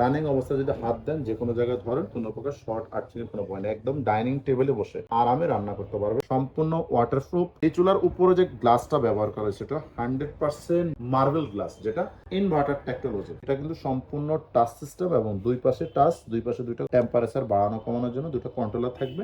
Running অবস্থায় যদি হাত দেন যে কোনো জায়গায় ধরেন, কোনো প্রকার শর্ট আর্চিং কোনো পয়েন্ট একদম ডাইনিং টেবিলে বসে আরামে রান্না করতে পারবে। সম্পূর্ণ ওয়াটারপ্রুফ এই চুলার উপরে যে গ্লাসটা ব্যবহার করা হয়েছে, সেটা হান্ড্রেড পার্সেন্ট মার্বেল গ্লাস যেটা ইনভার্টার টেকনোলজি এটা কিন্তু সম্পূর্ণ টাচ সিস্টেম এবং দুই পাশে টাচ দুই পাশে দুইটা টেম্পারেচার বাড়ানো, কমানোর জন্য দুটো কন্ট্রোলার থাকবে।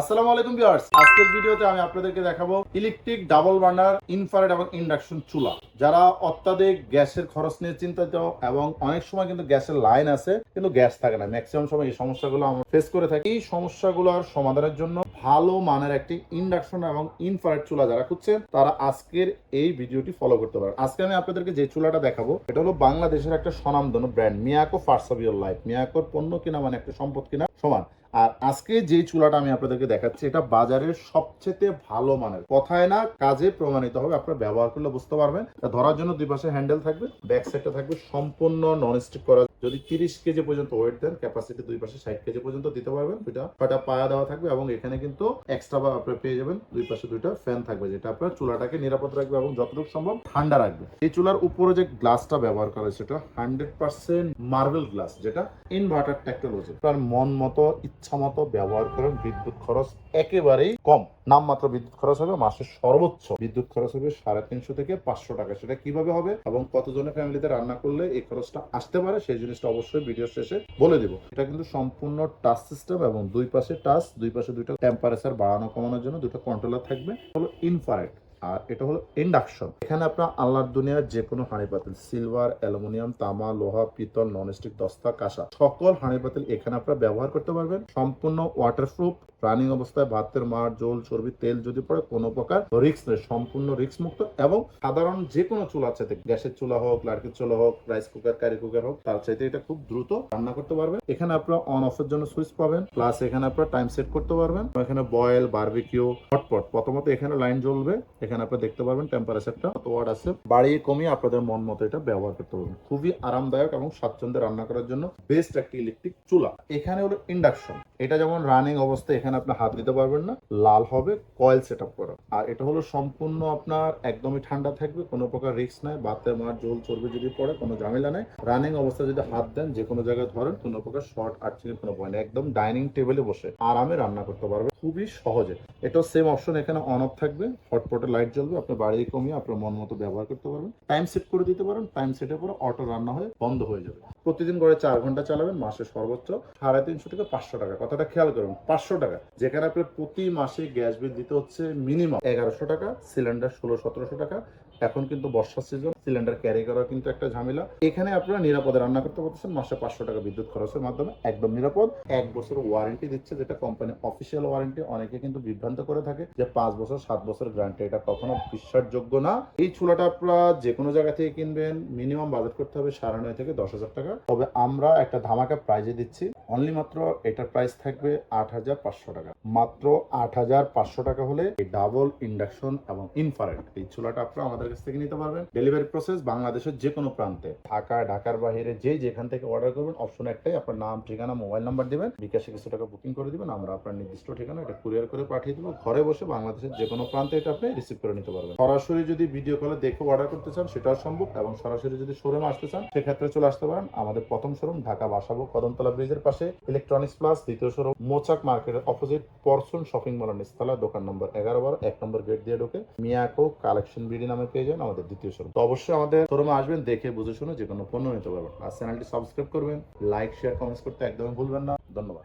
আসসালামু আলাইকুম ভিউয়ার্স। আজকের ভিডিওতে আমি আপনাদেরকে দেখাবো ইলেকট্রিক ডাবল বার্নার ইনফ্রারেড এবং ইন্ডাকশন চুলা। যারা অত্যাধিক গ্যাসের খরচ নিয়ে চিন্তিত এবং অনেক সময় কিন্তু গ্যাসের লাইন আছে, কিন্তু গ্যাস থাকে না। ম্যাক্সিমাম সময় এই সমস্যাগুলো আমরা ফেস করে থাকি। এই সমস্যাগুলোর সমাধানের জন্য ভালো মানের একটি ইন্ডাকশন এবং ইনফ্রারেড চুলা যারা খুঁজছেন, তারা আজকের এই ভিডিওটি ফলো করতে পারেন। আজকে আমি আপনাদেরকে যে চুলাটা দেখাবো, এটা হলো বাংলাদেশের একটা স্বনামধন্য ব্র্যান্ড মিয়াকো ফার্সাবিয়ার লাইফ মিয়াকোর পণ্য কিনা মানে একটা সম্পদ কিনা সমান। আর আজকে যে চুলাটা আমি আপনাদেরকে দেখাচ্ছি, এটা বাজারের সবচেয়ে ভালো মানের। কথায় না, কাজে প্রমাণিত হবে, আপনারা ব্যবহার করলে বুঝতে পারবেন। ধরার জন্য দুই পাশে হ্যান্ডেল থাকবে, ব্যাক সাইডটা থাকবে সম্পূর্ণ নন স্টিক করা। যদি তিরিশ কেজি পর্যন্ত ওয়েট দেন ক্যাপাসিটি দুই পাশে ষাট কেজি পর্যন্ত দিতে পারবেন। দুইটা, ছয়টা পায়া দেওয়া থাকবে এবং এখানে কিন্তু এক্সট্রা বা আপনারা পেয়ে যাবেন, দুই পাশে দুইটা ফ্যান থাকবে, যেটা আপনার চুলাটাকে নিরাপদ রাখবে এবং যতটুকু সম্ভব ঠান্ডা রাখবে। এই চুলার উপরে যে গ্লাসটা ব্যবহার করা হয়েছে সেটা হান্ড্রেড পার্সেন্ট মার্বেল গ্লাস যেটা ইনভার্টার টেকনোলজি আপনার মন মতো ইচ্ছা মতো ব্যবহার করেন, বিদ্যুৎ খরচ একেবারেই কম। নামমাত্র বিদ্যুৎ খরচ হবে মাসের সর্বোচ্চ। বিদ্যুৎ খরচ হবে সাড়ে তিনশো থেকে পাঁচশো টাকা। সেটা কীভাবে হবে এবং কতজনের ফ্যামিলিতে রান্না করলে এই খরচটা আসতে পারে, সেই জিনিসটা অবশ্যই ভিডিও শেষে বলে দিব। এটা কিন্তু সম্পূর্ণ টাচ সিস্টেম এবং দুই পাশে টাচ, দুই পাশে দুইটা টেম্পারেচার বাড়ানো কমানোর জন্য দুটো কন্ট্রোলার থাকবে। হলো ইনফারেট আর এটা হলো ইন্ডাকশন। এখানে আপনার আল্লাহর দুনিয়ার যে কোনো হাঁড়ি পাতিল, সিলভার, অ্যালুমিনিয়াম, তামা, লোহা, পিতল, ননস্টিক, দস্তা, কাঁসা, সকল হাঁড়ি পাতিল এখানে আপনারা ব্যবহার করতে পারবেন। সম্পূর্ণ ওয়াটারপ্রুফ রানিং অবস্থায় ভাতের মার জল চর্বি, তেল যদি পড়ে, কোনো প্রকার রিক্স নেই, সম্পূর্ণ রিক্স মুক্ত এবং সাধারণ যে কোনো চুলা চাইতে, গ্যাসের চুলা হোক লার্কির চুলা হোক রাইস কুকার কারি কুকার হোক, তার চাইতে এটা খুব দ্রুত রান্না করতে পারবেন। এখানে আপনারা অন অফের জন্য সুইচ পাবেন প্লাস এখানে আপনারা টাইম সেট করতে পারবেন। এখানে বয়েল বারবিকিউ হটপট প্রথমত এখানে লাইন জ্বলবে, এখানে আপনারা দেখতে পারবেন টেম্পারেচারটা কত ওয়াট আছে। বাড়িয়ে কমিয়ে আপনাদের মন মতো এটা ব্যবহার করতে পারবেন। খুবই আরামদায়ক এবং স্বাচ্ছন্দ্যে রান্না করার জন্য বেস্ট একটি ইলেকট্রিক চুলা। এখানে হলো ইন্ডাকশন এটা যেমন রানিং অবস্থায় এখানে আপনি হাত দিতে পারবেন না, লাল হবে কয়েল সেট আপ করা। আর এটা হলো সম্পূর্ণ আপনার একদমই ঠান্ডা থাকবে, কোনো প্রকার রিস্ক নাই, বাতে, মার জল চলবে যদি পড়ে, কোনো ঝামেলা নাই। রানিং অবস্থায় যদি হাত দেন যে কোনো জায়গায় ধরেন, কোনো প্রকার শর্ট আর্চিং কোনো পয়েন্ট একদম ডাইনিং টেবিলে বসে আরামে রান্না করতে পারবে খুবই সহজে। এটাও সেম অপশন এখানে অন অফ থাকবে হটপটে লাইট জ্বলবে আপনি বাড়িয়ে কমিয়ে আপনার মন মতো ব্যবহার করতে পারবেন। টাইম সেট করে দিতে পারেন টাইম সেটের পরে অটো রান্না হয়ে বন্ধ হয়ে যাবে। প্রতিদিন করে চার ঘণ্টা চালাবেন মাসে সর্বোচ্চ সাড়ে তিনশো থেকে পাঁচশো টাকা। কথাটা খেয়াল করুন, পাঁচশো টাকা। যেখানে আপনার প্রতি মাসে গ্যাস বিল দিতে হচ্ছে মিনিমাম এগারোশো টাকা সিলিন্ডার ষোলো সতেরোশো টাকা এখন কিন্তু বর্ষার সিজন সিলিন্ডার ক্যারি করা কিন্তু একটা ঝামেলা। এখানে আপনারা নিরাপদে রান্না করতে পারতেছেন, মাসে পাঁচশো টাকা বিদ্যুৎ খরচের মাধ্যমে, একদম নিরাপদ। এক বছর ওয়ারেন্টি দিচ্ছে, যেটা কোম্পানি অফিসিয়াল ওয়ারেন্টি অনেকে কিন্তু বিভ্রান্ত করে থাকে যে পাঁচ বছর, সাত বছর গ্যারান্টি এটা কখনো বিশ্বাসযোগ্য না। এই চুলাটা আপনারা যে কোনো জায়গা থেকে কিনবেন মিনিমাম বাজেট করতে হবে সাড়ে নয় থেকে দশ হাজার টাকা। তবে আমরা একটা ধামাকা প্রাইজে দিচ্ছি অনলি মাত্র এটার প্রাইস থাকবে আট হাজার পাঁচশো টাকা। মাত্র আট হাজার পাঁচশো টাকা হলে ডাবল ইন্ডাকশন এবং ইনফারেন্ট এই চুলাটা আপনারা আমাদের কাছ থেকে নিতে পারবেন। ডেলিভারি প্রসেস বাংলাদেশের যে কোনো প্রান্তে। ঢাকা, ঢাকার বাইরে যে যেখান থেকে অর্ডার করবেন অপশন একটাই, আপনার নাম, ঠিকানা মোবাইল নাম্বার দিবেন। বিকাশে কিছু টাকা বুকিং করে দিবেন, আমরা আপনার নির্দিষ্ট ঠিকানা এটা কুরিয়ার করে পাঠিয়ে দেবো। ঘরে বসে বাংলাদেশের যে কোনো প্রান্তে এটা আপনি রিসিভ করে নিতে পারবেন। সরাসরি যদি ভিডিও কলে দেখে অর্ডার করতে চান, সেটাও সম্ভব। এবং সরাসরি যদি শোরুমে আসতে চান, সেক্ষেত্রে চলে আসতে পারেন আমাদের প্রথম শোরুম ঢাকা বাসাবো, কদমতলা ব্রিজের পাশে। ইলেকট্রনিক্স প্লাস দ্বিতীয় শোরুম মোচাক মার্কেটের অপোজিট পরশুন শপিং মলের নিচতলা দোকান নম্বর এগারো বার, এক নম্বর গেট দিয়ে ঢোকে। মিয়াকো কালেকশন বিডি নামে পেয়ে যাবেন আমাদের দ্বিতীয় শোরুম। তো অবশ্যই আমাদের শোরুমে আসবেন, দেখে বুঝে শুনে যে কোনো পণ্য নিতে পারবেন। আর চ্যানেলটি সাবস্ক্রাইব করবেন লাইক শেয়ার কমেন্টস করতে একদমই ভুলবেন না। ধন্যবাদ।